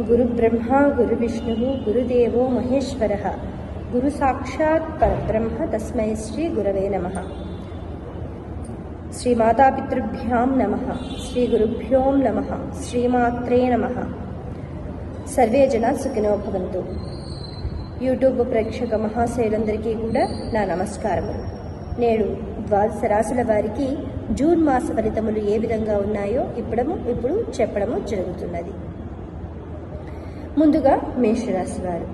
గురుబ్రహ్మ గురువిష్ణు గురుదేవో మహేశ్వర. గురు సాక్షాత్ పరబ్రహ్మ తస్మై శ్రీ గురవే నమ. శ్రీమాతాపితృభ్యాం నమ. శ్రీ గురుభ్యోం నమ. శ్రీమాత్రే నమ. సర్వే జన సుఖినో భవంతు. యూట్యూబ్ ప్రేక్షక మహాశైలందరికీ కూడా నా నమస్కారము నేడు ద్వాదశ రాశుల వారికి జూన్ మాస ఫలితములు ఏ విధంగా ఉన్నాయో ఇప్పుడము ఇప్పుడు చెప్పడము జరుగుతున్నది. ముందుగా మేషరాశి వారు.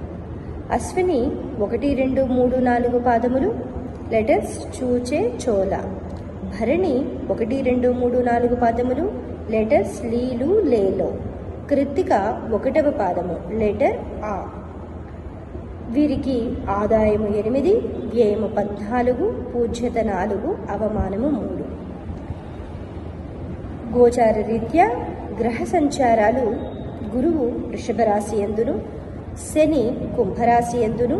అశ్విని ఒకటి రెండు మూడు నాలుగు పాదములు. లెటర్స్ చూచే చోళ. భరణి ఒకటి రెండు మూడు నాలుగు పాదములు. లెటర్స్ లీలు లేలో. కృత్తిక ఒకటవ పాదము. లెటర్ ఆ వీరికి ఆదాయము ఎనిమిది వ్యయము పద్నాలుగు పూజ్యత నాలుగు అవమానము మూడు. గోచార రీత్యా గ్రహ సంచారాలు గురువు వృషభరాశి ఎందును శని కుంభరాశి ఎందును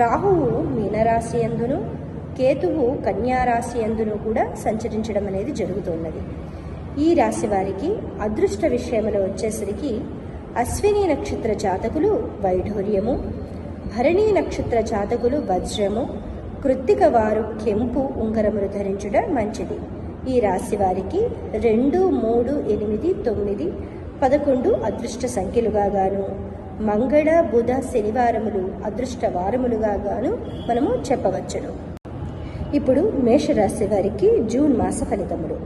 రాహువు మీనరాశి ఎందును కేతువు కన్యారాశి ఎందును కూడా సంచరించడం అనేది జరుగుతున్నది. ఈ రాశి వారికి అదృష్ట విషయంలో వచ్చేసరికి అశ్విని నక్షత్ర జాతకులు వైఢూర్యము భరణి నక్షత్ర జాతకులు వజ్రము కృత్తిక వారు కెంపు ఉంగరములు ధరించడం మంచిది. ఈ రాశి వారికి రెండు మూడు ఎనిమిది తొమ్మిది పదకొండు అదృష్ట సంఖ్యలుగా గాను మంగళ బుధ శనివారములు అదృష్ట వారములుగా గాను మనము చెప్పవచ్చును. ఇప్పుడు మేషరాశి వారికి జూన్ మాస ఫలితములు.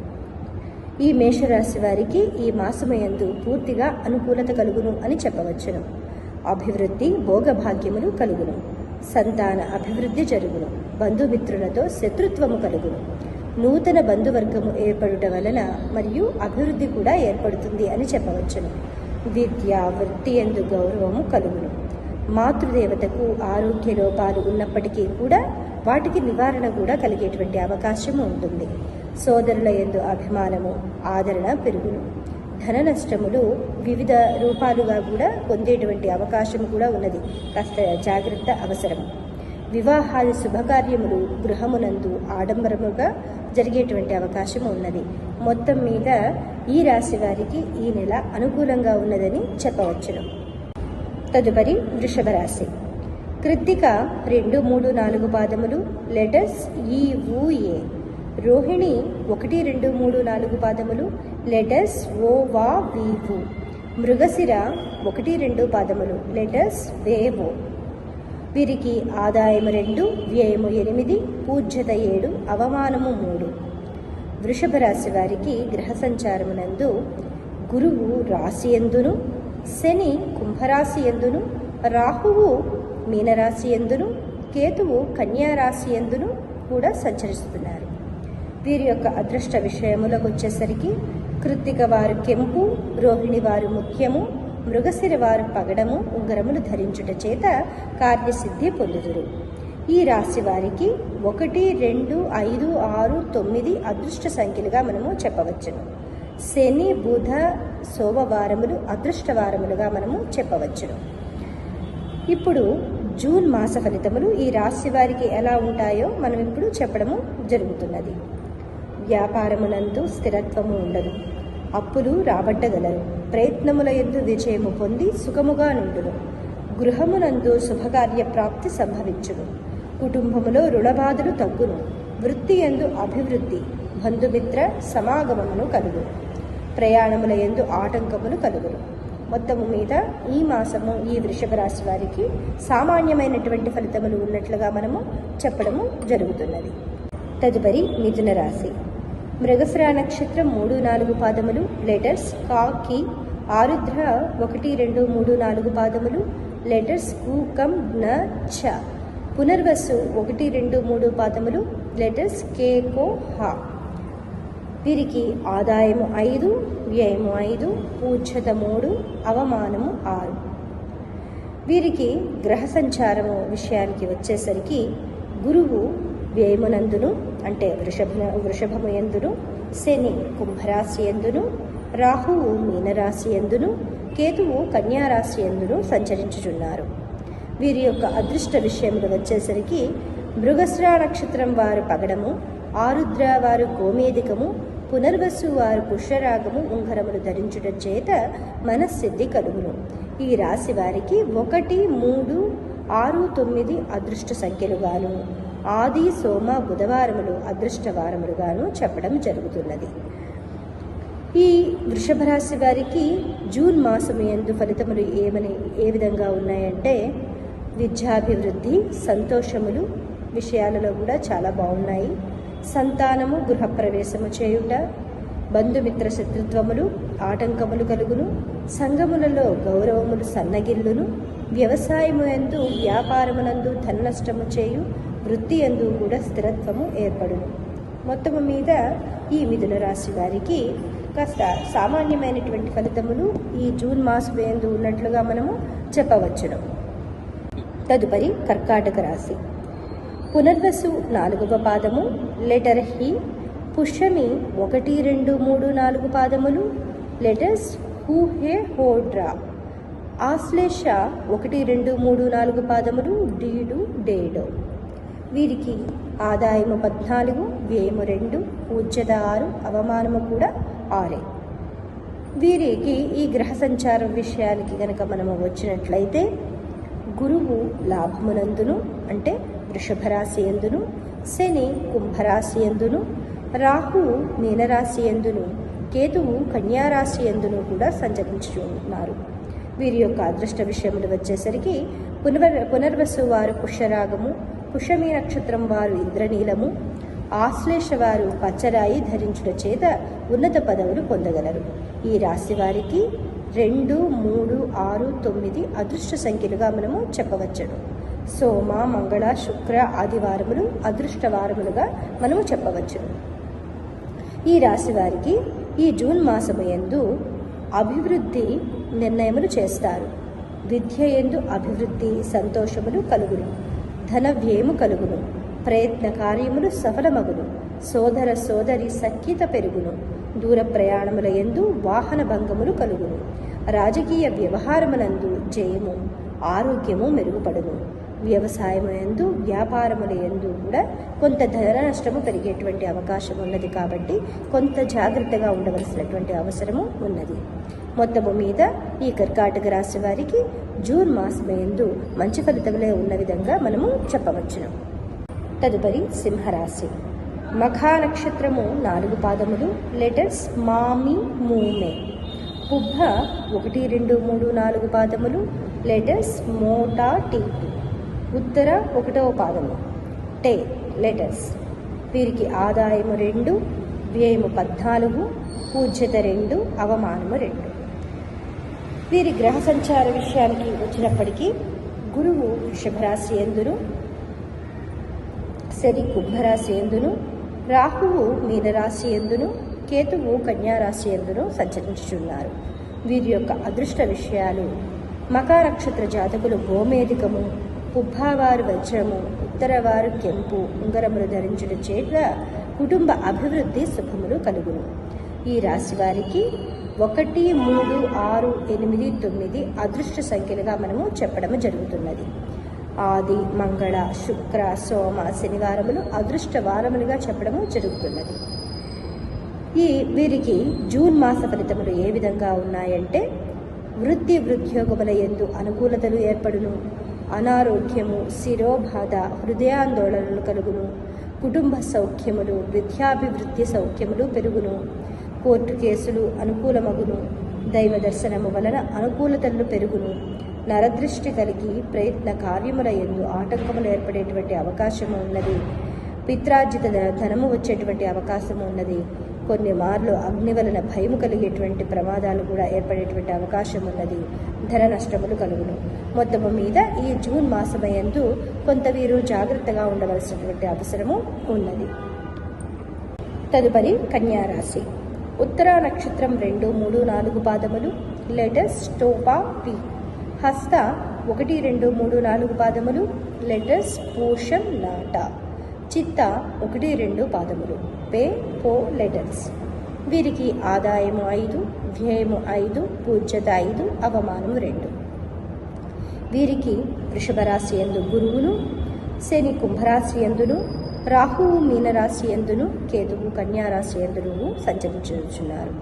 ఈ మేషరాశి వారికి ఈ మాసమయందు పూర్తిగా అనుకూలత కలుగును అని చెప్పవచ్చును. అభివృద్ధి భోగభాగ్యములు కలుగును. సంతాన అభివృద్ధి జరుగును. బంధుమిత్రులతో శత్రుత్వము కలుగును. నూతన బంధువర్గము ఏర్పడుట వలన మరియు అభివృద్ధి కూడా ఏర్పడుతుంది అని చెప్పవచ్చును. విద్య వృత్తి ఎందు గౌరవము కలుగును. మాతృదేవతకు ఆరోగ్య లోపాలు ఉన్నప్పటికీ కూడా వాటికి నివారణ కూడా కలిగేటువంటి అవకాశం ఉంటుంది. సోదరుల ఎందు అభిమానము ఆదరణ పెరుగును. ధన నష్టములు వివిధ రూపాలుగా కూడా పొందేటువంటి అవకాశం కూడా ఉన్నది. కాస్త జాగ్రత్త అవసరం. వివాహాది శుభకార్యములు గృహమునందు ఆడంబరముగా జరిగేటువంటి అవకాశం ఉన్నది. మొత్తం మీద ఈ రాశి వారికి ఈ నెల అనుకూలంగా ఉన్నదని చెప్పవచ్చును. తదుపరి వృషభ రాశి. కృత్తిక రెండు మూడు నాలుగు పాదములు. లెటర్స్ ఈ ఊ ఏ రోహిణి ఒకటి రెండు మూడు నాలుగు పాదములు. లెటర్స్ ఓ వా వి మృగశిర ఒకటి రెండు పాదములు. లెటర్స్ వేవో వీరికి ఆదాయము రెండు వ్యయము ఎనిమిది పూజ్యత ఏడు అవమానము మూడు. వృషభ రాశి వారికి గ్రహ సంచారమునందు గురువు రాశి ఎందును శని కుంభరాశి ఎందును రాహువు మీనరాశి ఎందును కేతువు కన్యారాశి ఎందును కూడా సంచరిస్తున్నారు. వీరి యొక్క అదృష్ట విషయములకు వచ్చేసరికి కృత్తిక వారు కెంపు రోహిణి వారు ముఖ్యము మృగశిర వారు పగడము ఉంగరములు ధరించుట చేత కార్యసిద్ధి పొందుదురు. ఈ రాశి వారికి ఒకటి రెండు ఐదు ఆరు తొమ్మిది అదృష్ట సంఖ్యలుగా మనము చెప్పవచ్చును. శని బుధ సోమవారములు అదృష్ట వారములుగా మనము చెప్పవచ్చును. ఇప్పుడు జూన్ మాస ఫలితములు ఈ రాశి వారికి ఎలా ఉంటాయో మనం ఇప్పుడు చెప్పడము జరుగుతున్నది. వ్యాపారమునందు స్థిరత్వము ఉండదు. అప్పులు రాబట్టగలరు. ప్రయత్నముల ఎందు విజయము పొంది సుఖముగా నుండును. గృహమునందు శుభకార్య ప్రాప్తి సంభవించును. కుటుంబములో రుణబాధలు తగ్గును. వృత్తి ఎందు అభివృద్ధి బంధుమిత్ర సమాగమమును కలుగు. ప్రయాణముల ఎందు ఆటంకములు కలుగును మొత్తము మీద ఈ మాసము ఈ వృషభ రాశి వారికి సామాన్యమైనటువంటి ఫలితములు ఉన్నట్లుగా మనము చెప్పడము జరుగుతున్నది. తదుపరి మిథున రాశి. మృగశ్రా నక్షత్రం మూడు నాలుగు పాదములు లెటర్స్ కా కి ఆరుద్ర ఒకటి రెండు మూడు నాలుగు పాదములు లెటర్స్కు కమ్ న చ పునర్వసు ఒకటి రెండు మూడు పాదములు లెటర్స్ కే కో హ. వీరికి ఆదాయము ఐదు వ్యయము ఐదు పూజ్యత మూడు అవమానము ఆరు. వీరికి గ్రహ సంచారము విషయానికి వచ్చేసరికి గురువు వ్యయమునందును అంటే వృషభ వృషభము ఎందును శని కుంభరాశి ఎందును రాహువు మీనరాశి ఎందును కేతువు కన్యారాశి ఎందును సంచరించుచున్నారు. వీరి యొక్క అదృష్ట విషయములు వచ్చేసరికి మృగశ్ర నక్షత్రం వారు పగడము ఆరుద్ర వారు గోమేదికము పునర్వసు వారు పుష్యరాగము ఉంగరములు ధరించుట చేత మనస్సిద్ధి కలుగును. ఈ రాశి వారికి ఒకటి మూడు ఆరు తొమ్మిది అదృష్ట సంఖ్యలుగాను ఆది సోమ బుధవారములు అదృష్టవారములుగాను చెప్పడం జరుగుతున్నది. ఈ వృషభ రాశి వారికి జూన్ మాసము ఎందు ఫలితములు ఏమని ఏ విధంగా ఉన్నాయంటే విద్యాభివృద్ధి సంతోషములు విషయాలలో కూడా చాలా బాగున్నాయి. సంతానము గృహప్రవేశము చేయుట బంధుమిత్ర శత్రుత్వములు ఆటంకములు కలుగును. సంఘములలో గౌరవములు సన్నగిల్లును. వ్యవసాయము ఎందు వ్యాపారమునందు ధననష్టము చేయు వృత్తి ఎందు కూడా స్థిరత్వము ఏర్పడును. మొత్తము మీద ఈ మిథున రాశి వారికి కాస్త సామాన్యమైనటువంటి ఫలితములు ఈ జూన్ మాసం ఎందు ఉన్నట్లుగా మనము చెప్పవచ్చును. తదుపరి కర్కాటక రాశి. పునర్వసు నాలుగవ పాదము లెటర్ హి పుష్యమి ఒకటి రెండు మూడు నాలుగు పాదములు లెటర్స్ హూ హే హోడ్రా ఆశ్లేష ఒకటి రెండు మూడు నాలుగు పాదములు డీడు డేడో. వీరికి ఆదాయము పద్నాలుగు వ్యయము రెండు పూజ్యత ఆరు అవమానము కూడా ఆరే. వీరికి ఈ గ్రహ సంచారం విషయానికి గనక మనము వచ్చినట్లయితే గురువు లాభమునందును అంటే వృషభరాశి ఎందును శని కుంభరాశి ఎందును రాహువు మీనరాశి ఎందును కేతువు కన్యారాశి ఎందును కూడా సంచరించున్నారు వీరి యొక్క అదృష్ట విషయములు వచ్చేసరికి పునర్ పునర్వసు వారు పుష్యరాగము పుష్యమి నక్షత్రం వారు ఇంద్రనీలము. ఆశ్లేష వారు పచ్చరాయి ధరించుట చేత ఉన్నత పదవులు పొందగలరు. ఈ రాశి వారికి రెండు మూడు ఆరు తొమ్మిది అదృష్ట సంఖ్యలుగా మనము చెప్పవచ్చును. సోమ మంగళ శుక్ర ఆదివారములు అదృష్ట వారములుగా మనము చెప్పవచ్చును. ఈ రాశి వారికి ఈ జూన్ మాసము యందు అభివృద్ధి నిర్ణయములు చేస్తారు. విద్య ఎందు అభివృద్ధి సంతోషములు కలుగును. ధన వ్యయము కలుగును ప్రయత్న కార్యములు సఫలమగును సోదర సోదరి సఖ్యత పెరుగును దూర ప్రయాణముల ఎందు వాహన భంగములు కలుగును. రాజకీయ వ్యవహారములందు జయము ఆరోగ్యము మెరుగుపడును. వ్యవసాయము ఎందు వ్యాపారముల ఎందు కూడా కొంత ధర నష్టము పెరిగేటువంటి అవకాశం ఉన్నది కాబట్టి కొంత జాగ్రత్తగా ఉండవలసినటువంటి అవసరము ఉన్నది. మొత్తము మీద ఈ కర్కాటక రాశి వారికి జూన్ మాసం ఎందు మంచి ఫలితములే ఉన్న విధంగా మనము చెప్పవచ్చును. తదుపరి సింహరాశి. మఖా నక్షత్రము నాలుగు పాదములు. లెటర్స్ మామి మూమే. పుబ్బ ఒకటి రెండు మూడు నాలుగు పాదములు. లెటర్స్ మోటా టీ ఉత్తర ఒకటవ పాదము. టే లెటర్స్ వీరికి ఆదాయము రెండు వ్యయము పద్నాలుగు పూజ్యత రెండు అవమానము రెండు. వీరి గ్రహ సంచార విషయానికి వచ్చినప్పటికీ గురువు వృషభరాశి ఎందును శని కుంభరాశి ఎందును రాహువు మీనరాశి ఎందును కేతువు కన్యారాశి ఎందును సంచరించుచున్నారు. వీరి యొక్క అదృష్ట విషయాలు మకానక్షత్ర జాతకులు గోమేధికము పుబ్బావారు వజ్రము ఉత్తరవారు కెంపు ఉంగరములు ధరించడం చేత కుటుంబ అభివృద్ధి శుభములు కలుగును. ఈ రాశి వారికి ఒకటి మూడు ఆరు ఎనిమిది తొమ్మిది అదృష్ట సంఖ్యలుగా మనము చెప్పడము జరుగుతున్నది. ఆది మంగళ శుక్ర సోమ శనివారములు అదృష్ట వారములుగా చెప్పడము జరుగుతున్నది. ఈ వీరికి జూన్ మాస ఫలితములు ఏ విధంగా ఉన్నాయంటే వృత్తి వృద్ధ్యోగముల ఎందు అనుకూలతలు ఏర్పడును అనారోగ్యము శిరోబాధ హృదయాందోళనలు కలుగును కుటుంబ సౌఖ్యములు విద్యాభివృద్ధి సౌఖ్యములు పెరుగును. కోర్టు కేసులు అనుకూలమగును. దైవ దర్శనము వలన అనుకూలతలు పెరుగును. నరదృష్టి కలిగి ప్రయత్న కార్యముల ఎందు ఆటంకములు ఏర్పడేటువంటి అవకాశము ఉన్నది. పిత్రార్జిత ధ- ధనము వచ్చేటువంటి అవకాశం ఉన్నది. కొన్ని మార్లు అగ్ని వలన భయము కలిగేటువంటి ప్రమాదాలు కూడా ఏర్పడేటువంటి అవకాశం ఉన్నది. ధన నష్టములు కలుగును. మొత్తము మీద ఈ జూన్ మాసమయందు కొంత వీరు జాగ్రత్తగా ఉండవలసినటువంటి అవసరము ఉన్నది. తదుపరి కన్యారాశి ఉత్తర నక్షత్రం రెండు మూడు నాలుగు పాదములు. లెటర్స్ టోపా పి హస్త ఒకటి రెండు మూడు నాలుగు పాదములు. లెటర్స్ పోషం నాట చిత్త ఒకటి రెండు పాదములు. పే పో లెటర్స్ వీరికి ఆదాయము ఐదు వ్యయము ఐదు పూజ్యత ఐదు అవమానము రెండు. వీరికి వృషభరాశి ఎందు గురువును శని కుంభరాశి ఎందును రాహువు మీనరాశి ఎందును కేతువు కన్యారాశి ఎందును సంచరించుచున్నారు.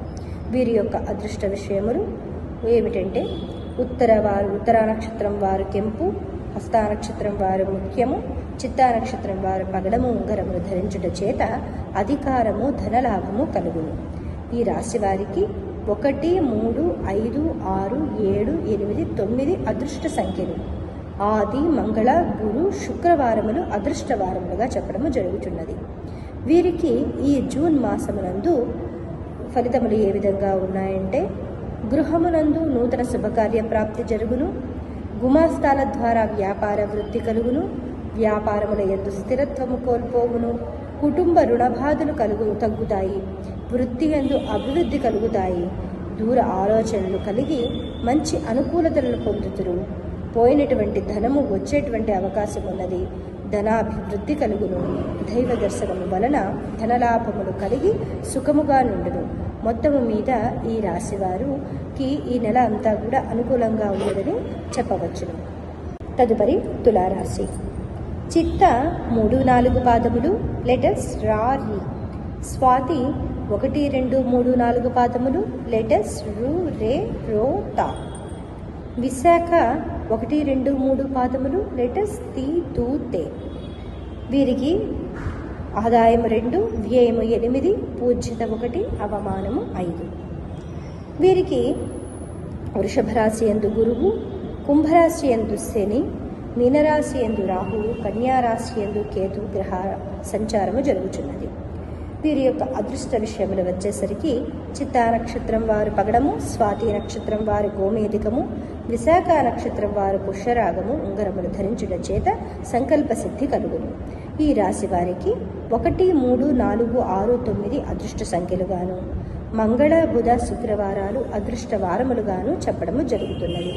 వీరి యొక్క అదృష్ట విషయములు ఏమిటంటే ఉత్తర వారు ఉత్తర నక్షత్రం వారు కెంపు హస్త నక్షత్రం వారు ముఖ్యము చిత్తా నక్షత్రం వారు పగడము ఉంగరములు ధరించుట చేత అధికారము ధనలాభము కలుగును. ఈ రాశి వారికి ఒకటి మూడు ఐదు ఆరు ఏడు ఎనిమిది తొమ్మిది అదృష్ట సంఖ్యలు. ఆది మంగళ గురు శుక్రవారములు అదృష్టవారములుగా చెప్పడము జరుగుతున్నది వీరికి ఈ జూన్ మాసమునందు ఫలితములు ఏ విధంగా ఉన్నాయంటే గృహమునందు నూతన శుభకార్య ప్రాప్తి జరుగును గుమాస్తాల ద్వారా వ్యాపార వృద్ధి కలుగును వ్యాపారముల ఎందు స్థిరత్వము కోల్పోవును కుటుంబ రుణబాధలు కలుగు తగ్గుతాయి వృత్తి ఎందు అభివృద్ధి కలుగుతాయి దూర ఆలోచనలు కలిగి మంచి అనుకూలతలను పొందుతురు. పోయినటువంటి ధనము వచ్చేటువంటి అవకాశం ఉన్నది. ధనాభివృద్ధి కలుగును. దైవ దర్శనము వలన ధనలాభములు కలిగి సుఖముగా నుండును. మొత్తము మీద ఈ రాశివారుకి ఈ నెల అంతా కూడా అనుకూలంగా ఉన్నదని చెప్పవచ్చును. తదుపరి తులారాశి. చిత్త మూడు నాలుగు పాదములు లెటర్స్ రారి స్వాతి ఒకటి రెండు మూడు నాలుగు పాదములు లెటర్స్ రు రే రో తా విశాఖ ఒకటి రెండు మూడు పాదములు. లెటర్స్ తీ తూ తే వీరికి ఆదాయం రెండు వ్యయము ఎనిమిది పూజ్యత ఒకటి అవమానము ఐదు. వీరికి వృషభరాశి ఎందు గురువు కుంభరాశి ఎందు శని మీనరాశి ఎందు రాహువు కన్యారాశి ఎందు కేతు గ్రహ సంచారము జరుగుతున్నది వీరి యొక్క అదృష్ట విషయములు వచ్చేసరికి చిత్తా నక్షత్రం వారు పగడము స్వాతి నక్షత్రం వారు గోమేధికము విశాఖ నక్షత్రం వారు పుష్యరాగము ఉంగరములు ధరించుట చేత సంకల్ప సిద్ధి కలుగును. ఈ రాశి వారికి ఒకటి మూడు నాలుగు ఆరు తొమ్మిది అదృష్ట సంఖ్యలుగాను మంగళ బుధ శుక్రవారాలు అదృష్ట వారములుగాను చెప్పడము జరుగుతున్నది.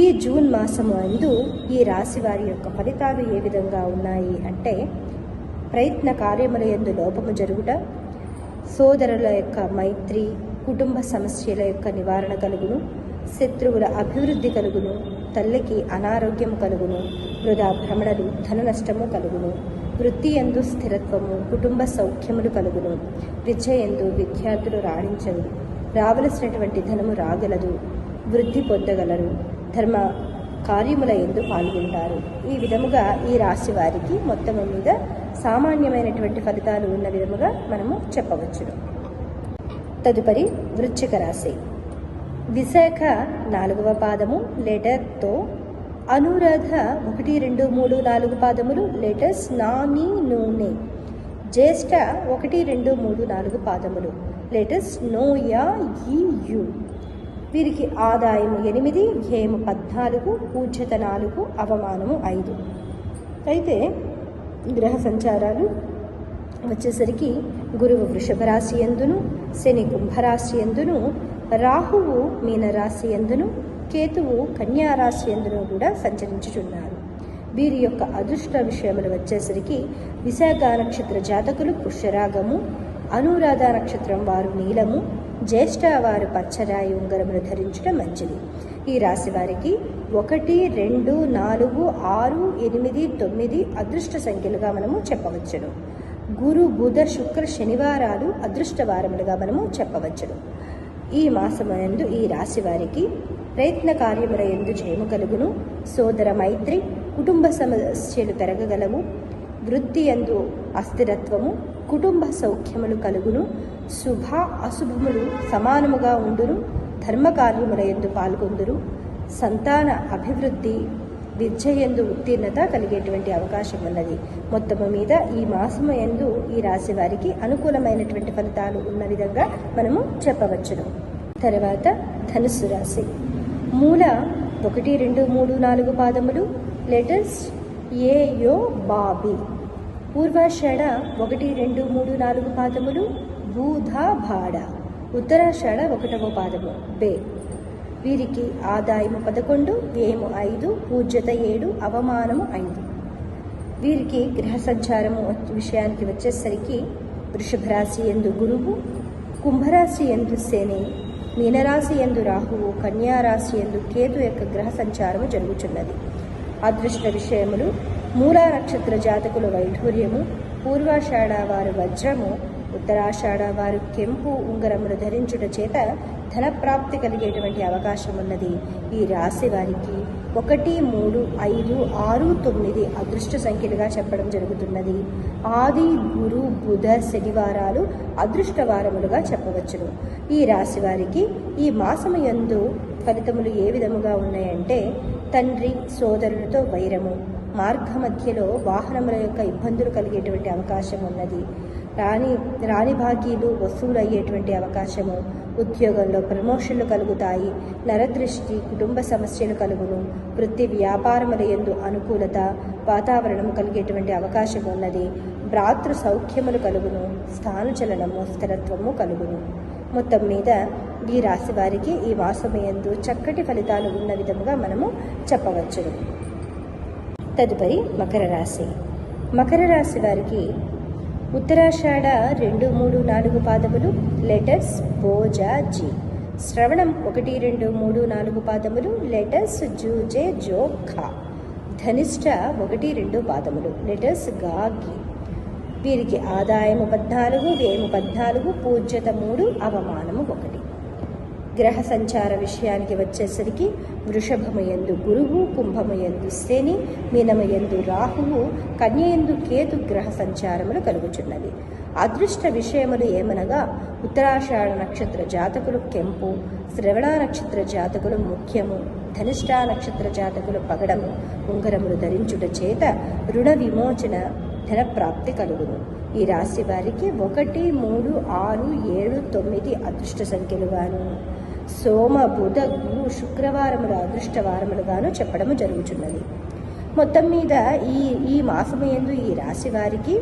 ఈ జూన్ మాసము అందు ఈ రాశి వారి యొక్క ఫలితాలు ఏ విధంగా ఉన్నాయి అంటే ప్రయత్న కార్యముల ఎందు లోపము జరుగుట సోదరుల యొక్క మైత్రి కుటుంబ సమస్యల యొక్క నివారణ కలుగును శత్రువుల అభివృద్ధి కలుగును తల్లికి అనారోగ్యం కలుగును వృధా భ్రమణలు ధన నష్టము కలుగును వృత్తి ఎందు స్థిరత్వము కుటుంబ సౌఖ్యములు కలుగును విద్య ఎందు విద్యార్థులు రాణించరు రావలసినటువంటి ధనము రాగలదు వృద్ధి పొందగలరు ధర్మ కార్యముల ఎందు పాల్గొంటారు. ఈ విధముగా ఈ రాశి వారికి మొత్తము మీద సామాన్యమైనటువంటి ఫలితాలు ఉన్న విధముగా మనము చెప్పవచ్చును. తదుపరి వృశ్చిక రాశి. విశాఖ నాలుగవ పాదము లెటర్తో అనురాధ ఒకటి రెండు మూడు నాలుగు పాదములు లెటర్స్ నాని నూనె. జ్యేష్ఠ ఒకటి రెండు మూడు నాలుగు పాదములు లెటర్స్ నోయా ఈ యు. వీరికి ఆదాయము ఎనిమిది హేమ పద్నాలుగు పూజ్యత నాలుగు అవమానము ఐదు. అయితే గ్రహ సంచారాలు వచ్చేసరికి గురువు వృషభ రాశి ఎందును శని కుంభరాశి ఎందును రాహువు మీనరాశి ఎందును కేతువు కన్యారాశి ఎందును కూడా సంచరించుచున్నారు. వీరి యొక్క అదృష్ట విషయములు వచ్చేసరికి విశాఖ నక్షత్ర జాతకులు పుష్యరాగము అనురాధ నక్షత్రం వారు నీలము జ్యేష్ఠ వారు పచ్చరాయి ఉంగరములు ధరించడం మంచిది. ఈ రాశి వారికి ఒకటి రెండు నాలుగు ఆరు ఎనిమిది తొమ్మిది అదృష్ట సంఖ్యలుగా మనము చెప్పవచ్చును. గురు బుధ శుక్ర శనివారాలు అదృష్ట వారములుగా మనము చెప్పవచ్చును. ఈ మాసమునందు ఈ రాశి వారికి ప్రయత్న కార్యముల ఎందు జయము కలుగును. సోదర మైత్రి కుటుంబ సమస్యలు పెరగగలవు వృత్తి ఎందు అస్థిరత్వము కుటుంబ సౌఖ్యములు కలుగును. శుభ అశుభములు సమానముగా ఉండును ధర్మకార్యముల ఎందు పాల్గొందురు సంతాన అభివృద్ధి విద్య ఎందు ఉత్తీర్ణత కలిగేటువంటి అవకాశం ఉన్నది మొత్తము మీద ఈ మాసము ఎందు ఈ రాశి వారికి అనుకూలమైనటువంటి ఫలితాలు ఉన్న విధంగా మనము చెప్పవచ్చును. తర్వాత ధనుస్సు రాశి. మూల ఒకటి రెండు మూడు నాలుగు పాదములు. లెటర్స్ ఏ యో బాబి పూర్వాషాఢ ఒకటి రెండు మూడు నాలుగు పాదములు. భూధా భాడ ఉత్తరాషాఢ ఒకటవ పాదము. బే. వీరికి ఆదాయము పదకొండు వ్యయము ఐదు పూజ్యత ఏడు అవమానము ఐదు. వీరికి గ్రహ సంచారము విషయానికి వచ్చేసరికి వృషభరాశి ఎందు గురువు కుంభరాశి ఎందు శని మీనరాశి ఎందు రాహువు కన్యారాశి ఎందు కేతు యొక్క గ్రహ సంచారము జరుగుచున్నది. అదృష్ట విషయములు మూలా నక్షత్ర జాతకుల వైఢూర్యము పూర్వాషాఢ వారు వజ్రము ఉత్తరాషాఢ వారు కెంపు ఉంగరములు ధరించుట చేత ధనప్రాప్తి కలిగేటువంటి అవకాశం ఉన్నది. ఈ రాశి వారికి ఒకటి మూడు ఐదు ఆరు తొమ్మిది అదృష్ట సంఖ్యలుగా చెప్పడం జరుగుతున్నది. ఆది గురు బుధ శనివారాలు అదృష్ట వారములుగా చెప్పవచ్చును. ఈ రాశి వారికి ఈ మాసము యందు ఫలితములు ఏ విధముగా ఉన్నాయంటే తండ్రి సోదరులతో వైరము మార్గ మధ్యలో వాహనముల యొక్క ఇబ్బందులు కలిగేటువంటి అవకాశం ఉన్నది. రాణి రాణి భాగ్యులు వసూలు అయ్యేటువంటి అవకాశము ఉద్యోగంలో ప్రమోషన్లు కలుగుతాయి నరదృష్టి కుటుంబ సమస్యలు కలుగును వృత్తి వ్యాపారముల యందు అనుకూలత వాతావరణం కలిగేటువంటి అవకాశం ఉన్నది భ్రాతృ సౌఖ్యములు కలుగును స్థానచలనము స్థిరత్వము కలుగును. మొత్తం మీద ఈ రాశి వారికి ఈ మాసమయందు చక్కటి ఫలితాలు ఉన్న విధముగా మనము చెప్పవచ్చును. తదుపరి మకర రాశి. మకర రాశి వారికి ఉత్తరాషాఢ రెండు మూడు నాలుగు పాదములు లెటర్స్ బోజా జీ శ్రవణం ఒకటి రెండు మూడు నాలుగు పాదములు లెటర్స్ జూజే జో ఖా ధనిష్ట ఒకటి రెండు పాదములు లెటర్స్గా గి వీరికి ఆదాయము పద్నాలుగు వ్యయము పద్నాలుగు పూజ్యత మూడు అవమానము ఒకటి. గ్రహ సంచార విషయానికి వచ్చేసరికి వృషభమయందు గురువు కుంభమయందు శని మీనమయందు రాహువు కన్యయందు కేతు గ్రహ సంచారములు కలుగుచున్నది అదృష్ట విషయములు ఏమనగా ఉత్తరాషాఢ నక్షత్ర జాతకులు కెంపు శ్రవణ నక్షత్ర జాతకులు ముఖ్యము ధనిష్ట నక్షత్ర జాతకులు పగడము ఉంగరములు ధరించుట చేత రుణ విమోచన ధన ప్రాప్తి కలుగును. ఈ రాశి వారికి ఒకటి మూడు ఆరు ఏడు తొమ్మిది అదృష్ట సంఖ్యలుగాను సోమ బుధ గురు శుక్రవారములు అదృష్ట వారములుగాను చెప్పడము జరుగుతున్నది మొత్తం మీద ఈ ఈ మాసమయందు ఈ రాశి వారికి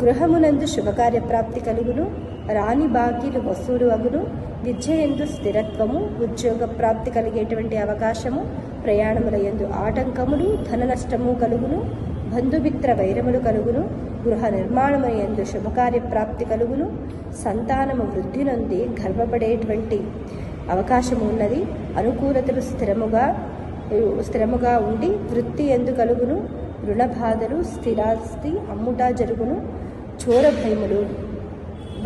గృహమునందు శుభకార్య ప్రాప్తి కలుగును రాణి బాకీలు వసూలు అగును విద్య ఎందు స్థిరత్వము ఉద్యోగ ప్రాప్తి కలిగేటువంటి అవకాశము ప్రయాణముల ఎందు ఆటంకములు ధన నష్టము కలుగును బంధుమిత్ర వైరములు కలుగును గృహ నిర్మాణము ఎందు శుభకార్య ప్రాప్తి కలుగును సంతానము వృద్ధి నొంది గర్వపడేటువంటి అవకాశము ఉన్నది అనుకూలతలు స్థిరముగా స్థిరముగా ఉండి వృత్తి ఎందు కలుగును. రుణ బాధలు స్థిరాస్తి అమ్ముట జరుగును. చోర భయములు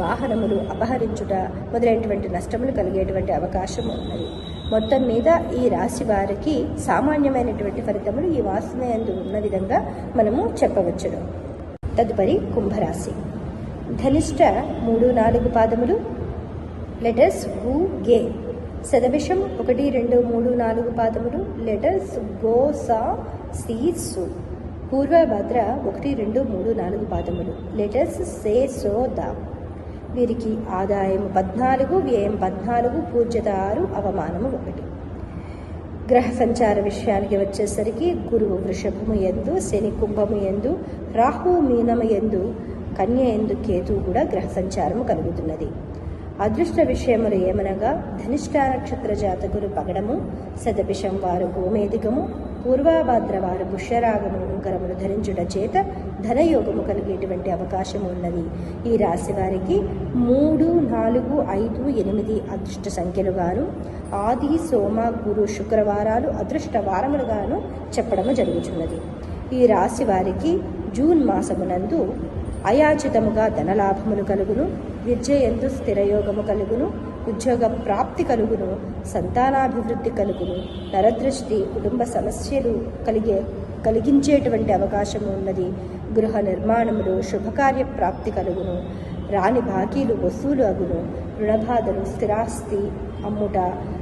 వాహనములు అపహరించుట మొదలైనటువంటి నష్టములు కలిగేటువంటి అవకాశం ఉన్నది. మొత్తం మీద ఈ రాశి వారికి సామాన్యమైనటువంటి ఫలితములు ఈ వాసనయందు ఉన్న విధంగా మనము చెప్పవచ్చును. తదుపరి కుంభరాశి. ధనిష్ట మూడు నాలుగు పాదములు. లెటర్స్ హూ గే. శతభిషం ఒకటి రెండు మూడు నాలుగు పాదములు లెటర్స్ గో సా సీ సు పూర్వభద్ర ఒకటి రెండు మూడు నాలుగు పాదములు లెటర్స్ సే సో దా వీరికి ఆదాయం పద్నాలుగు వ్యయం పద్నాలుగు పూజ్యత ఆరు అవమానము ఒకటి. గ్రహ సంచార విషయానికి వచ్చేసరికి గురువు వృషభము ఎందు శని కుంభము ఎందు రాహు మీనము ఎందు కన్య ఎందు కేతు కూడా గ్రహ సంచారము కలుగుతున్నది. అదృష్ట విషయములు ఏమనగా ధనిష్ట నక్షత్ర జాతకులు పగడము శతభిషం వారు గోమేదికము పూర్వాభాద్ర వారు పుష్యరాగము ఉంకరములు ధరించుట చేత ధనయోగము కలిగేటువంటి అవకాశం ఉన్నది. ఈ రాశి వారికి మూడు నాలుగు ఐదు ఎనిమిది అదృష్ట సంఖ్యలుగాను ఆది సోమ గురు శుక్రవారాలు అదృష్ట వారములుగాను చెప్పడము జరుగుతున్నది ఈ రాశి వారికి జూన్ మాసమునందు అయాచితముగా ధనలాభములు కలుగును. విద్య ఎందు స్థిరయోగము కలుగును ఉద్యోగ ప్రాప్తి కలుగును సంతానాభివృద్ధి కలుగును నరదృష్టి కుటుంబ సమస్యలు కలిగే కలిగించేటువంటి అవకాశం ఉన్నది. గృహ నిర్మాణములు శుభకార్య ప్రాప్తి కలుగును. రాని బాకీలు వసూలు అగును. రుణబాధలు స్థిరాస్తి అమ్ముట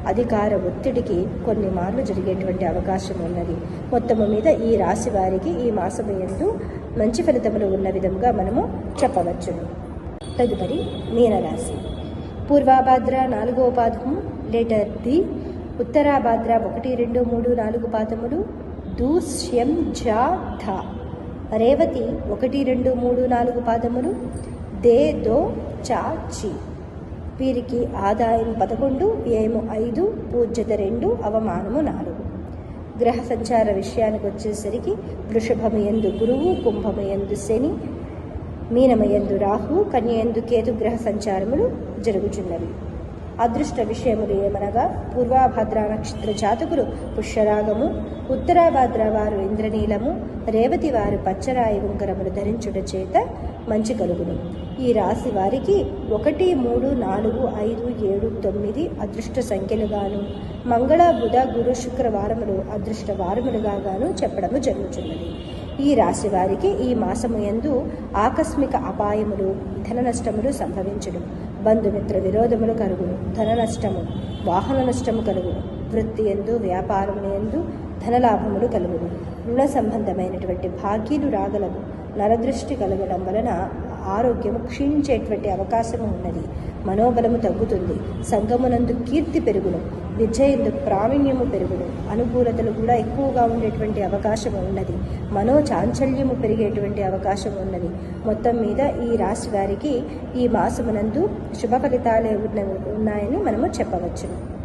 అధికార ఒత్తిడికి కొన్ని మార్లు జరిగేటువంటి అవకాశం ఉన్నది. మొత్తము మీద ఈ రాశి వారికి ఈ మాసము ఎందు మంచి ఫలితములు ఉన్న విధంగా మనము చెప్పవచ్చును. తదుపరి మీనరాశి. పూర్వాభాద్ర నాలుగో పాదము లెటర్ ది ఉత్తరాభాద్ర ఒకటి రెండు మూడు నాలుగు పాదములు దూష్యం జా ధ. రేవతి ఒకటి రెండు మూడు నాలుగు పాదములు దే దో చా చి. వీరికి ఆదాయం పదకొండు వ్యయము ఐదు పూజ్యత రెండు అవమానము నాలుగు. గ్రహ సంచార విషయానికి వచ్చేసరికి వృషభమయందు గురువు కుంభమయందు శని మీనమయందు రాహు కన్యయందు కేతు గ్రహ సంచారములు జరుగుచున్నవి. అదృష్ట విషయములు ఏమనగా పూర్వాభద్ర నక్షత్ర జాతకులు పుష్యరాగము ఉత్తరాభద్ర వారు ఇంద్రనీలము రేవతి వారు పచ్చరాయి ఉంగరములు ధరించుట చేత మంచి కలుగును. ఈ రాశి వారికి ఒకటి మూడు నాలుగు ఐదు ఏడు తొమ్మిది అదృష్ట సంఖ్యలుగాను మంగళ బుధ గురు శుక్రవారములు అదృష్ట వారములుగా గాను చెప్పడము జరుగుతున్నది ఈ రాశి వారికి ఈ మాసము యందు ఆకస్మిక అపాయములు ధన నష్టములు సంభవించును. బంధుమిత్ర విరోధములు కలుగును. ధన నష్టము వాహన నష్టము కలుగును. వృత్తి ఎందు వ్యాపారము ఎందు ధనలాభములు కలుగును. రుణ సంబంధమైనటువంటి భాగ్యులు రాగలవు. నరదృష్టి కలగడం వలన ఆరోగ్యము క్షీణించేటువంటి అవకాశము ఉన్నది. మనోబలము తగ్గుతుంది. సంగమునందు కీర్తి పెరుగును. విద్య ప్రావీణ్యము పెరుగును. అనుకూలతలు కూడా ఎక్కువగా ఉండేటువంటి అవకాశం ఉన్నది. మనో చాంచల్యము పెరిగేటువంటి అవకాశం ఉన్నది. మొత్తం మీద ఈ రాశి వారికి ఈ మాసమునందు శుభ ఫలితాలే ఉన్న- ఉన్నాయని మనము చెప్పవచ్చును.